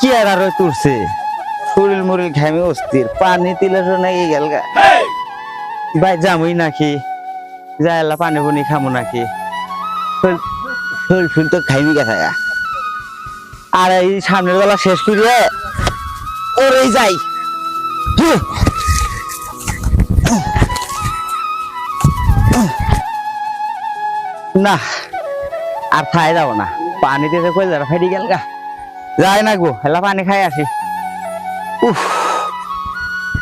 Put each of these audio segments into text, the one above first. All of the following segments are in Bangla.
কি আর আরও তুলছে শরীর মরিল ঘামে অস্থির পানি তিলে নাকি গেল গা। ভাই যামই নাকি? যা এলা পানি পুনি খামো নাকি? শরীর- ফুল তো খাইমি গেছে গা। আর এই সামনের বেলা শেষ করিয়ে ওরেই যাই। না আর খাই যাব না। পানিতে যে কই যারা ফেরি গেল গা। যাই না গো, হেলা পানি খাই আসি উফ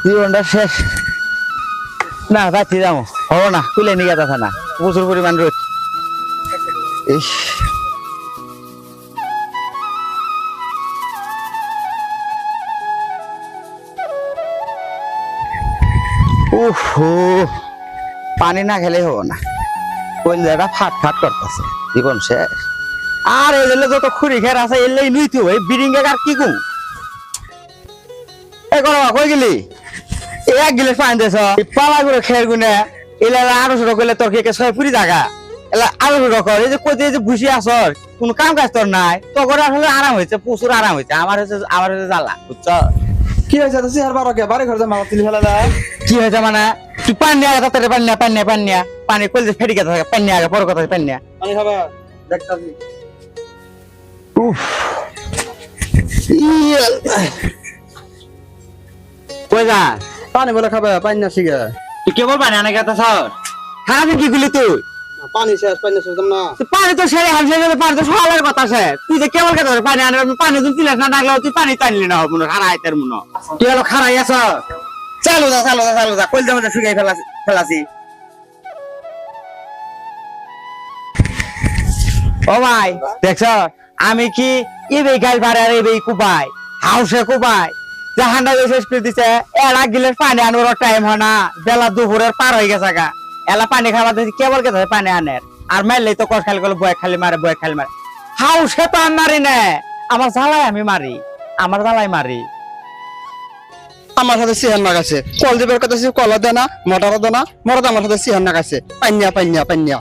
জীবনটা শেষ। না যাচ্ছি যাব হব না তুলে নিয়ে গেছে না। প্রচুর পরিমাণ রোদ ইস। পানি না খেলে হব না। কইলাটা ফাট ফাট করতেছে। জীবন শেষ। আর এই জন্য যত খুরি খের আছে এলেই নুই তুই এই বিরিঙ্গা আর কি কু এ করো কই গেলি? এ এক গিলে পানি দেছ পালা করে খের গুনে এলা আরও ছোট করলে তোর কে ছয় পুরি জায়গা এলা আরও ছোট কর। এই যে কই যে বুঝি আসর কোনো কাম কাজ তোর নাই। তো করে আসলে আরাম হয়েছে প্রচুর আরাম হয়েছে। আমার হচ্ছে আমার হচ্ছে জ্বালা বুঝছ? কি হয়েছে? তো সিহার বারো কে? বাড়ি ঘর মামা তুলি ফেলা কি হয়েছে মানে? তুই পানি আগে তাড়াতাড়ি পানি পানি পানি পানি কইলে ফেটে গেছে পানি আগে পর কথা পানি আমি খাবা? দেখতাছি। উফ। কই যা? পানি বলে খাবে পানি না শিখে তুই কেবল পানি আনে গেছে স্যার খারাপ কি গুলি তুই পানি শেষ পানি শেষ না। পানি তো সেরে হাল সেরে পানি তো সকালের কথা তুই যে কেবল পারবি পানি আনে পানি তুমি তিলাস না ডাকলে তুই পানি টানলি না তোর মনে তুই হলো খারাই আছ চালু যা চালু যা চালু যা কইল মধ্যে শুকাই ফেলাছি ফেলাছি। ও ভাই, দেখছ? আমি কি এবে গাল ভাড়ে আর কুপাই? হাউসে কুপাই? জাহানটা শেষ করে দিছে। এলা গিলে পানি আনোর টাইম হয় না। বেলা দুপুরের পার হয়ে গেছে গা। এলা পানি খাবার দিছি কেবল কে পানি আনের। আর মারলেই তো কষ খালি করলে, বয় খালি মারে, বয় খালি মারে। হাউসে তো আমি মারি না। আমার জ্বালাই আমি মারি। আমার জ্বালাই মারি। আমার সাথে সিহার না গেছে কল দিবার কথা কলা দেনা মোটর দেনা মরদ আমার সাথে সিহার না গেছে পান্নিয়া পান্নিয়া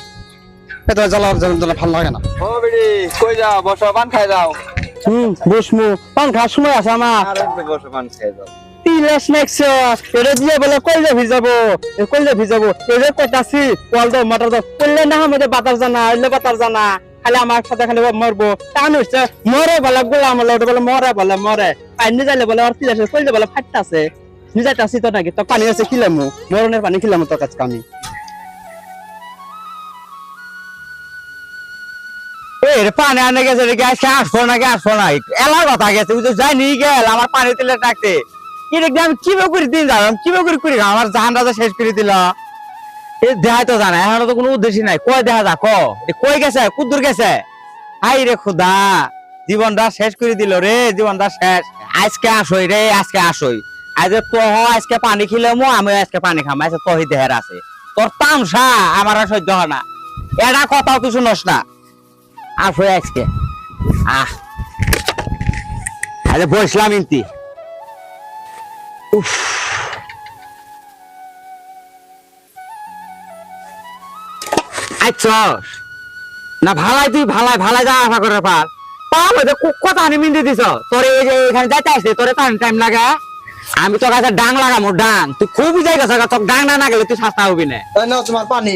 এটা জ্বালার জ্বালা ভালো লাগে না। ও বিড়ি কই যাও? বসো পান খাই যাও। হুম বসমু। পান খাওয়ার সময় আছে আমার। বসো পান খাই যাও। তিলাস নেক্সট এটা দিয়ে বলে কইলে ভিজাবো? কইলে ভিজাবো? এটা কইতাছি কল দাও মোটর দাও। কইলে না আমাদের বাতার জানা এলে বাতার জানা খালি আমার সাথে খালি মরবো। টান হচ্ছে মরে বলে গোলা আমলে ওটা বলে মরে বলে মরে। পানি যাইলে বলে আর তিলাস কইলে বলে ফাটতাছে। নিজাইতে আসি তো নাকি তো পানি আছে খিলামু মরণের পানি খিলামু তোর কাছে আমি? এর পানি আনে গেছে রে আজকে আসব নাকি? আসব না এলার কথা গেছে জানি গেল, আমার পানি তুলে ডাকতে আমি কীভাবে করে দিন যালাম কীভাবে করে করি আমার জাহান রাজা শেষ করে দিল। এ দেখাই তো জানা, এখন তো কোনো উদ্দেশ্য নাই। দেখা যা গেছে? গেছে? রে জীবনটা শেষ করে দিল রে, জীবনটা শেষ। আজকে আসই রে, আজকে আসই। আজ তো আজকে পানি খিলামো আমি আজকে পানি খাম। আজকে তহি দেহের আছে। তোর তামসা আমার আর সহ্য হয় না। এটা কথাও কিছু নস না। আজকে। আহ। আরে বসলাম ইন্তি উফ। না ভালাই তুই, ভালাই ভালাই যা আশা করে মিন্দি দিছ। তোর এই যাইতে তোর টাইম লাগা। আমি তোর ডাং লাগামো, ডাং। তুই খুবই জায়গা তোর ডাং না না গেলে তুই সাস্তা হবি না। তোমার পানি।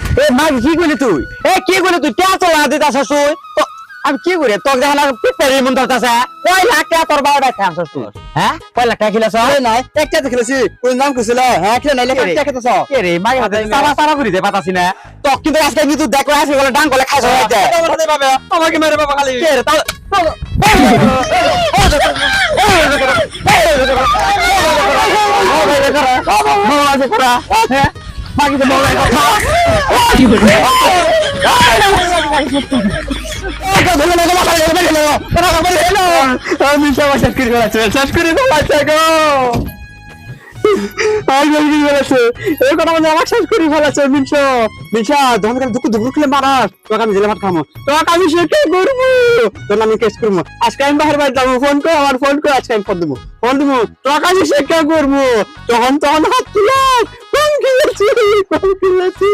এ মাগি কি করলি তুই এ কি করলি তুই তো লাগা দিতে আসছ তুই তো আমি কি করি তোর দেখেন পিপের মন ধরতেছে কয় লাখ টাকা তোর বাইরে বাইরে আনছস তুই হ্যাঁ কয় লাখ টাকা খিলাছ আরে নাই একটা দেখলেছি কোন নাম কইছিল হ্যাঁ খেলে নাইলে একটা খেতেছ কে রে মাগি হাতে সারা সারা করে দে পাতাছি না তো কিন্তু আজকে কিন্তু দেখো আসে বলে ডাং গলে খাইছ হইতে আমার সাথে পাবে আমাকে মেরে বাবা খালি কে রে হেলো আমি সবাই শেষ করে ফেলাচ্ছে শেষ ফেলাচ্ছে গো আমার শেষ যখন দুঃখ দুঃখ খুলে মারাস তোকে আমি জেলে ভাত খামো তোকে আমি সে কে করব আমি কেস করব আজকে আমি বাহির বাড়ি যাব ফোন কর আমার ফোন কর আজকে আমি ফোন দেবো ফোন দেবো তোকে আমি সে কে করব তখন তখন হাত তুলো কোন খেলেছি কোন খেলেছি